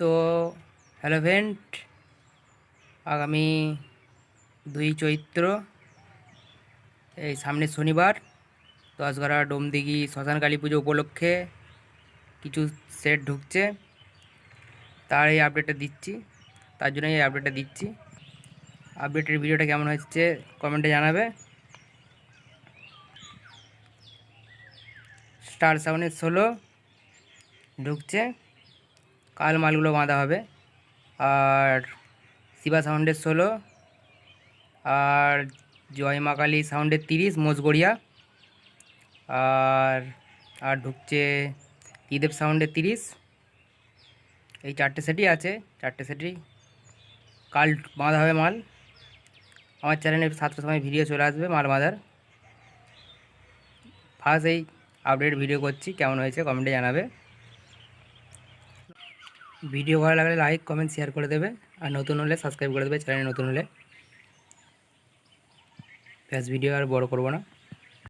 তো hello friend, আগামী দুই চৈত্র, এই সামনের শনিবার দশগড়া ডোমদিঘি শ্মশান কালী পুজো উপলক্ষে কিছু সেট ঢুকছে। তার এই আপডেটটা দিচ্ছি, তার জন্য এই আপডেটটা দিচ্ছি। আপডেটের ভিডিওটা কেমন হচ্ছে কমেন্টে জানাবে। স্টার সাউন্ডের ষোলো ঢুকছে। কাল মালগুলো বাঁধা হবে। আর শিবা সাউন্ডের ষোলো, আর জয় মা কালী সাউন্ডের তিরিশ, মোজগড়িয়া। আর আর ঢুকছে ইদেব সাউন্ডের তিরিশ। এই চারটে সেটই আছে, চারটে সেটই। কাল বাঁধা হবে মাল। আমার চ্যানেলে সাতটার সময় ভিডিও চলে আসবে মাল বাঁধার। ফার্স্ট এই আপডেট ভিডিও করছি, কেমন হয়েছে কমেন্টে জানাবে। ভিডিও ভালো লাগলে লাইক, কমেন্ট শেয়ার করে দেবে। আর নতুন হলে সাবস্ক্রাইব করে দেবে চ্যানেলে নতুন হলে। ব্যাস ভিডিও আর বড় করব না।